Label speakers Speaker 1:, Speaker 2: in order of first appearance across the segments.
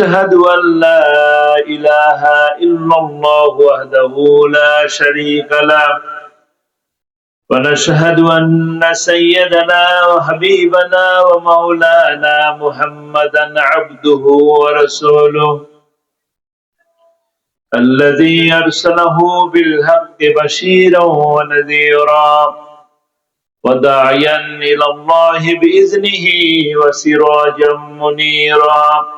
Speaker 1: ونشهد أن لا إله إلا الله وحده لا شريك له ونشهد أن سيدنا وحبيبنا ومولانا محمدا عبده ورسوله الذي أرسله بالحق بشيرا ونذيرا وداعيا إلى الله بإذنه وسراجا منيرا.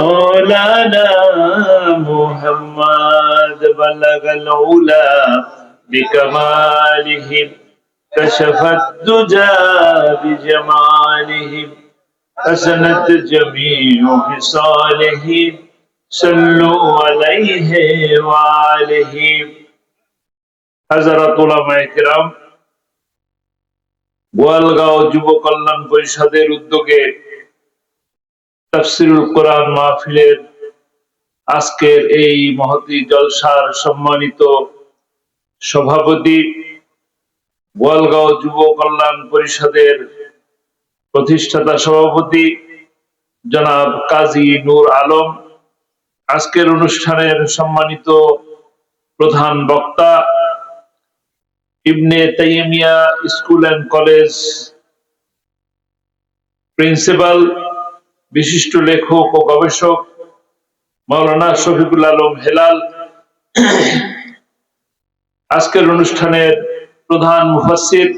Speaker 1: مولانا محمد بلغ العلا بكمالهم كشف الدجى بجمالهم حسنت جميع خصالهم صلوا عليه وآله حضرت علماء کرام গোয়ালগাঁও যুব কল্যাণ পরিষদের উদ্যোগে তাফসিরুল কোরআন মাহফিলের আজকের এই মহতি জলসার সম্মানিত সভাপতি, গোয়ালগাঁও যুব কল্যাণ পরিষদের প্রতিষ্ঠাতা সভাপতি জনাব কাজী নূর আলম। আজকের অনুষ্ঠানের সম্মানিত প্রধান বক্তা Ibne Taimiya school and college principal বিশিষ্ট লেখক ও গবেষক মাওলানা শফিকুল আলম হেলাল। আজকের অনুষ্ঠানের প্রধান মুফাসির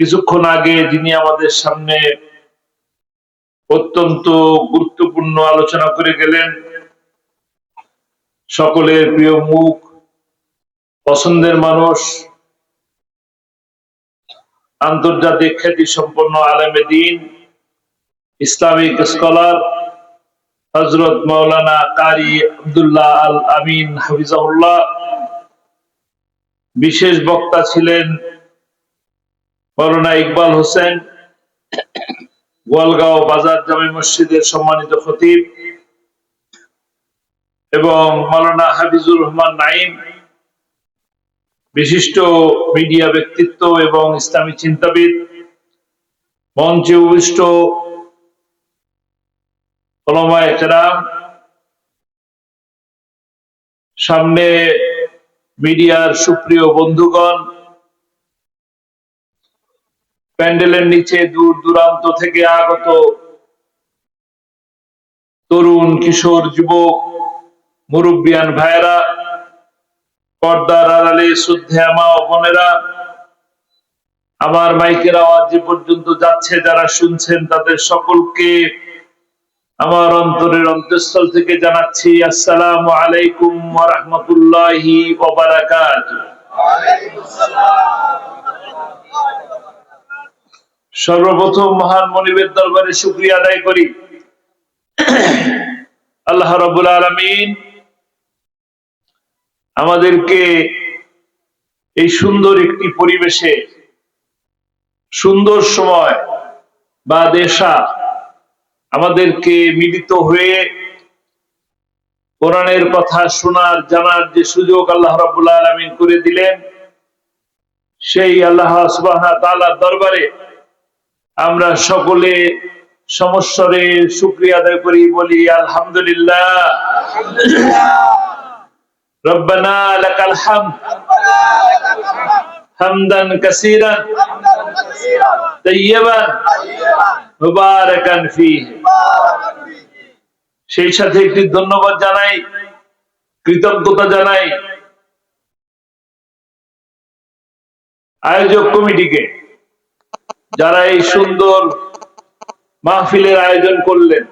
Speaker 1: কিছুক্ষণ আগে যিনি আমাদের সামনে অত্যন্ত গুরুত্বপূর্ণ আলোচনা করে গেলেন, সকলের প্রিয় মুখ, পছন্দের মানুষ, আন্তর্জাতিক খ্যাতি সম্পন্ন আলেমে দিন ইসলামিক স্কলার হজরত মৌলানা কারি আবদুল্লাহ আল আমিন হাফিজাউল্লাহ বিশেষ বক্তা ছিলেন মৌলানা ইকবাল হোসেন, গোয়ালগাঁও বাজার জামে মসজিদের সম্মানিত খতিব এবং মৌলানা হাফিজুর রহমান নাইম বিশিষ্ট মিডিয়া ব্যক্তিত্ব এবং ইসলামী চিন্তাবিদ, মঞ্চে উপবিষ্ট সামনে মিডিয়ার সুপ্রিয় বন্ধুগণ, প্যান্ডেলের নিচে দূর দূরান্ত থেকে আগত তরুণ কিশোর যুবক, মুরব্বিয়ান ভাইয়েরা, পর্দার আড়ালে শ্রদ্ধে আমা বোনেরা, আমার মাইকের আওয়াজ যে পর্যন্ত যাচ্ছে, যারা শুনছেন তাদের সকলকে আমার অন্তরের অন্তঃস্থল থেকে জানাচ্ছি আসসালাম আলাইকুম রহমতুল্লাহি সর্বপ্রথম মহান মনিবের দরবারে শুক্রিয়া আদায় করি। আল্লাহ রবুল আলমিন আমাদেরকে এই সুন্দর একটি পরিবেশে সুন্দর সময় বা দেশা আমাদেরকে মিলিত হয়ে কোরআনের কথা শোনার, জানার যে সুযোগ আল্লাহ রাবুল আলমিন করে দিলেন, সেই আল্লাহ সুবাহ দরবারে আমরা সকলে সমস্বরে শুক্রিয়া আদায় করি, বলি আলহামদুলিল্লাহ। রব্বানা হামদান ফীহি সেই সাথে একটি ধন্যবাদ জানাই, কৃতজ্ঞতা জানাই আয়োজক কমিটিকে, যারা এই সুন্দর মাহফিলের আয়োজন করলেন।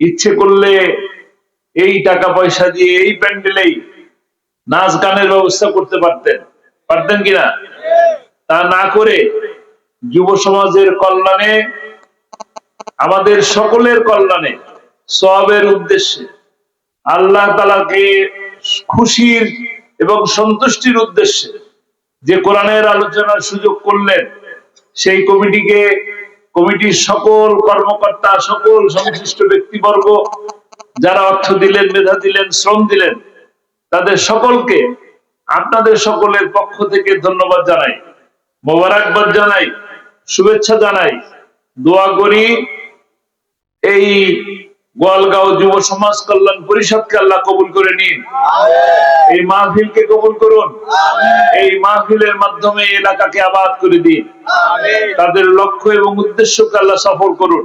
Speaker 1: ইচ্ছে করলে এই টাকা পয়সা দিয়ে এই প্যান্ডেলেই নাচ গানের ব্যবস্থা করতে পারতেন। পারতেন কিনা? তা না করে যুব সমাজের কল্যাণে, আমাদের সকলের কল্যাণে, সবের উদ্দেশ্যে আল্লাহ তালাকে খুশির এবং সন্তুষ্টির উদ্দেশ্যে যে কোরআনের আলোচনার সুযোগ করলেন, সেই কমিটিকে, কমিটির সকল কর্মকর্তা, সকল সংশ্লিষ্ট ব্যক্তিবর্গ যারা অর্থ দিলেন, মেধা দিলেন, শ্রম দিলেন, তাদের সকলকে আপনাদের সকলের পক্ষ থেকে ধন্যবাদ জানাই, মোবারকবাদ জানাই। শুভেচ্ছা জানাই। দোয়া করি এই গোয়ালগাঁও যুব সমাজ কল্যাণ পরিষদকে আল্লাহ কবুল করে নিন। এই মাহফিলকে কবুল করুন। এই মাহফিলের মাধ্যমে এলাকাকে আবাদ করে দিন। তাদের লক্ষ্য এবং উদ্দেশ্যকে আল্লাহ সফল করুন।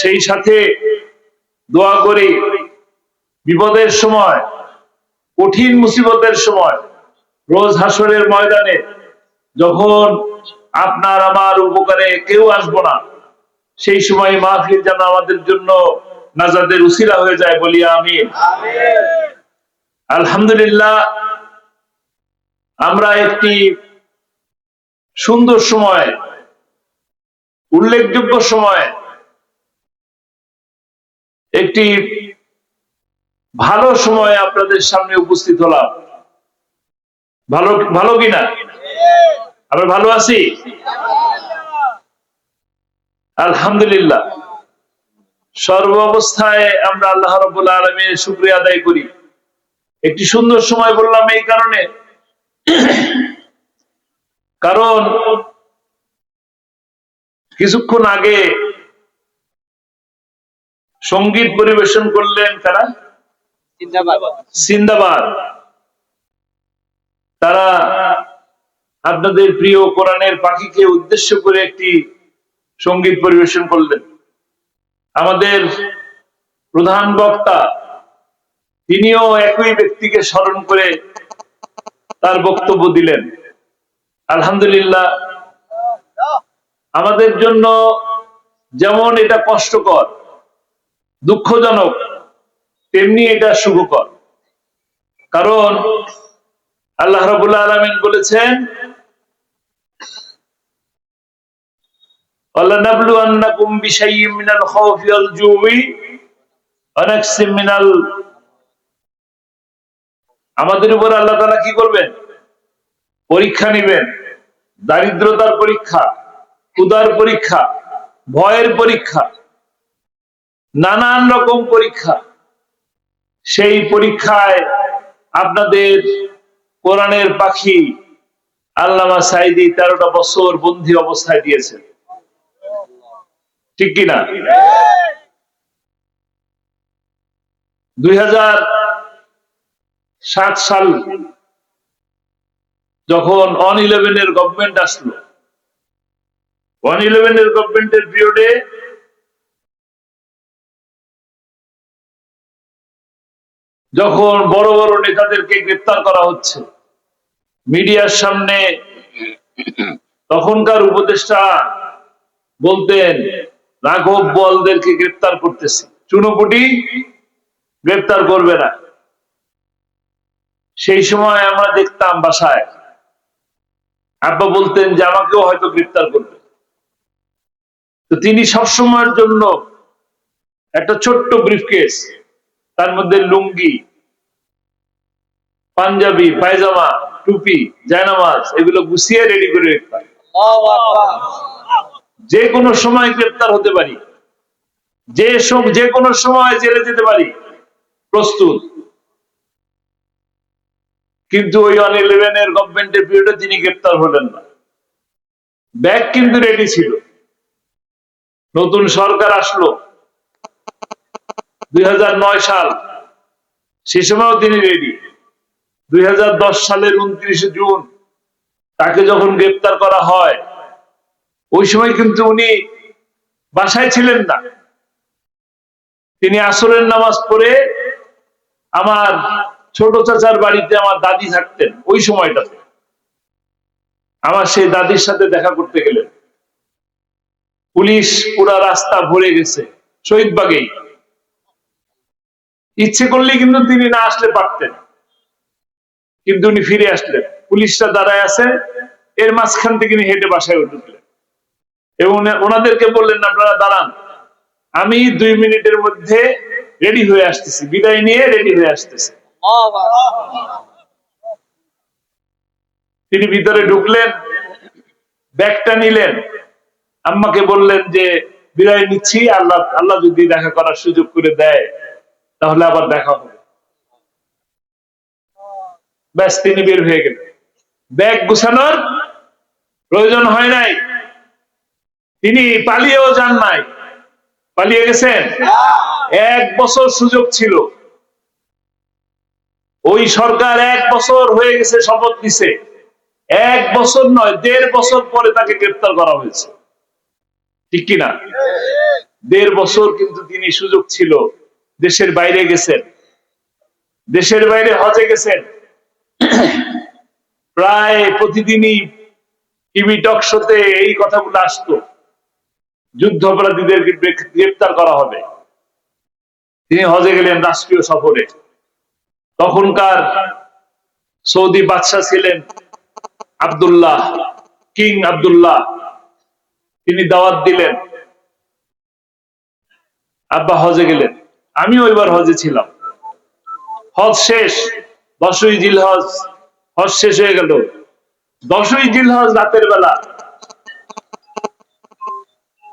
Speaker 1: সেই সাথে দোয়া করি বিপদের সময় কঠিন মুসিবতের সময় রোজ হাসরের ময়দানে যখন আপনার আমার উপকারে কেউ আসব না। সেই সময় মাহফিল যেন আমাদের জন্য নাজাদের উসিলা হয়ে যায় বলি আমি আলহামদুলিল্লাহ আমরা একটি সুন্দর সময় উল্লেখযোগ্য সময় একটি ভালো সময় আপনাদের সামনে উপস্থিত হলাম। ভালো ভালো কিনা? আমরা ভালো আছি? আলহামদুলিল্লাহ। সর্ব অবস্থায় আমরা আল্লাহ রবুল আলমীর শুক্রিয়া আদায় করি। একটি সুন্দর সময় বললাম এই কারণে। কারণ কিছুক্ষণ আগে সংগীত পরিবেশন করলেন কারা? সিন্দাবাদ তারা আপনাদের প্রিয় কোরআনের পাখিকে উদ্দেশ্য করে একটি সংগীত পরিবেশন করলেন। আমাদের প্রধান বক্তা, তিনিও একই ব্যক্তিকে স্মরণ করে তার বক্তব্য দিলেন। আলহামদুলিল্লাহ, আমাদের জন্য যেমন এটা কষ্টকর, দুঃখজনক, তেমনি এটা শুভকর। কারণ আল্লাহ রবুল্লা আলমিন বলেছেন ولنبلونكم بشيء من الخوف والجوع ونقص من ال আমাদের উপর আল্লাহ তালা কি করবেন পরীক্ষা নিবেন দারিদ্রতার পরীক্ষা ক্ষুদার পরীক্ষা ভয়ের পরীক্ষা নানান রকম পরীক্ষা সেই পরীক্ষায় আপনাদের কোরআনের পাখি আল্লামা সাইদি তেরোটা বছর বন্দী অবস্থায় দিয়েছেন ঠিক কিনা? দুই সাল যখন অন ইলেভেনের গভর্নমেন্ট আসলো ওয়ান ইলেভেনের গভর্নমেন্টের পিরিয়ডে যখন বড় বড় নেতাদেরকে গ্রেপ্তার করা হচ্ছে, মিডিয়ার সামনে তখনকার উপদেষ্টা বলতেন রাঘব বলদেরকে গ্রেপ্তার করতেছে। চুনোপুটি গ্রেপ্তার করবে না। সেই সময় আমরা দেখতাম বাসায় আব্বা বলতেন যে, আমাকেও হয়তো গ্রেপ্তার করবে। তো তিনি সবসময়ের জন্য একটা ছোট্ট ব্রিফকেস, তার মধ্যে লুঙ্গি, পাঞ্জাবি, পায়জামা, টুপি, জায়নামাজ, এগুলো গুছিয়ে রেডি করে রাখতাম যে কোনো সময় গ্রেপ্তার হতে পারি। যে যে কোনো সময় জেলে যেতে পারি। প্রস্তুত। কিন্তু ওই অন ইলেভেনের গভর্নমেন্টের পিরিয়ডে তিনি গ্রেপ্তার হলেন না। ব্যাগ কিন্তু রেডি ছিল। নতুন সরকার আসলো। দুই হাজার নয় সাল। সে সময়ও তিনি রেডি দুই হাজার দশ সালের উনত্রিশে জুন। তাকে যখন গ্রেপ্তার করা হয় ওই সময় কিন্তু উনি বাসায় ছিলেন না। তিনি আসরের নামাজ পড়ে আমার ছোট চাচার বাড়িতে আমার দাদি থাকতেন ওই সময়টাতে। আমার সেই দাদির সাথে দেখা করতে গেলেন। পুলিশ পুরা রাস্তা ভরে গেছে শহীদবাগেই ইচ্ছে করলে কিন্তু তিনি না আসলে পারতেন। কিন্তু উনি ফিরে আসলেন। পুলিশটা দাঁড়ায় আছে এর মাঝখান থেকে উনি হেঁটে বাসায় উঠলেন। এবং ওনাদেরকে বললেন আপনারা দাঁড়ান। আমি দুই মিনিটের মধ্যে রেডি হয়ে আসতেছি। বিদায় নিয়ে রেডি হয়ে আসতেছি। তিনি ভিতরে ঢুকলেন, ব্যাগটা নিলেন। আম্মাকে বললেন যে, বিদায় নিচ্ছি, আল্লাহ আল্লাহ যদি দেখা করার সুযোগ করে দেয়, তাহলে আবার দেখা হবে। ব্যাস, তিনি বের হয়ে গেলেন। ব্যাগ গুছানোর প্রয়োজন হয় নাই। তিনি পালিয়েও যান নাই। পালিয়ে গেছেন? এক বছর সুযোগ ছিল। ওই সরকার এক বছর হয়ে গেছে শপথ নিছে। এক বছর নয়, দেড় বছর পরে তাকে গ্রেপ্তার করা হয়েছে। ঠিক কিনা? দেড় বছর কিন্তু তিনি সুযোগ ছিল। দেশের বাইরে গেছেন। দেশের বাইরে হজে গেছেন। প্রায় প্রতিদিনই টিভি টক শোতে এই কথাগুলো আসতো। যুদ্ধ অপরাধীদেরকে গ্রেক- গ্রেপ্তার করা হবে। তিনি হজে গেলেন রাষ্ট্রীয় সফরে। তখনকার সৌদি বাদশাহ ছিলেন আব্দুল্লাহ, কিং আব্দুল্লাহ। তিনি দাওয়াত দিলেন। আব্বা হজে গেলেন। আমিও ওইবার হজে ছিলাম। হজ শেষ, দশই জিল হজ শেষ হয়ে গেল। দশই জিল হজ রাতের বেলা।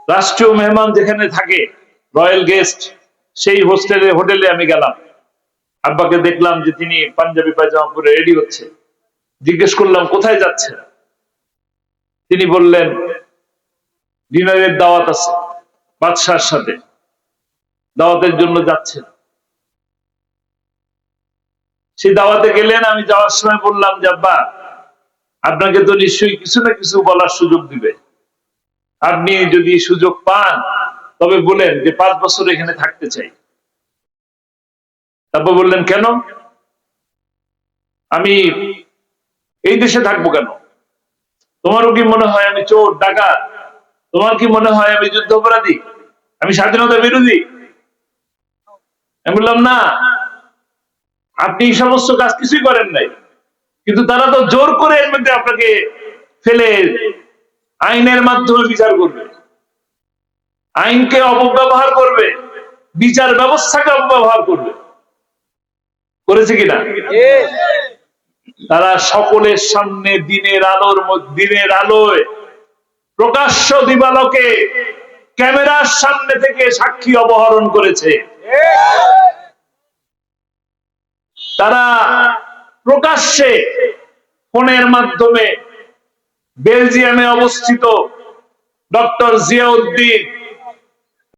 Speaker 1: রাষ্ট্রীয় মেহমান যেখানে থাকে, রয়্যাল গেস্ট, সেই হোস্টেলে, হোটেলে আমি গেলাম। আব্বাকে দেখলাম যে তিনি পাঞ্জাবি পায়জামা পরে রেডি হচ্ছে। জিজ্ঞেস করলাম, কোথায় যাচ্ছে তিনি বললেন, ডিনারের দাওয়াত আছে, বাদশার সাথে। দাওয়াতের জন্য যাচ্ছেন। সেই দাওয়াতে গেলেন, আমি যাওয়ার সময় বললাম যে, আব্বা, আপনাকে তো নিশ্চয়ই কিছু না কিছু বলার সুযোগ দিবে। আপনি যদি সুযোগ পান, তবে বলেন যে পাঁচ বছর এখানে থাকতে চাই। তারপর বললেন, কেন? আমি এই দেশে থাকব কেন? তোমারও কি মনে হয় আমি চোর, ডাকাত? তোমার কি মনে হয় আমি যুদ্ধ অপরাধী? আমি স্বাধীনতা বিরোধী? আমি বললাম, না। আপনি এই সমস্ত কাজ কিছুই করেন নাই। কিন্তু তারা তো জোর করে এর মধ্যে আপনাকে ফেলে আইনের মাধ্যমে বিচার করবে। আইনকে অপব্যবহার করবে। বিচার ব্যবস্থাকে অপব্যবহার করবে। করেছে কিনা? তারা সকলের সামনে দিনের আলোর দিনের আলোয় প্রকাশ্য দিবালোকে ক্যামেরার সামনে থেকে সাক্ষী অপহরণ করেছে। তারা প্রকাশ্যে ফোনের মাধ্যমে বেলজিয়ামে অবস্থিত ডক্টর জিয়াউদ্দিন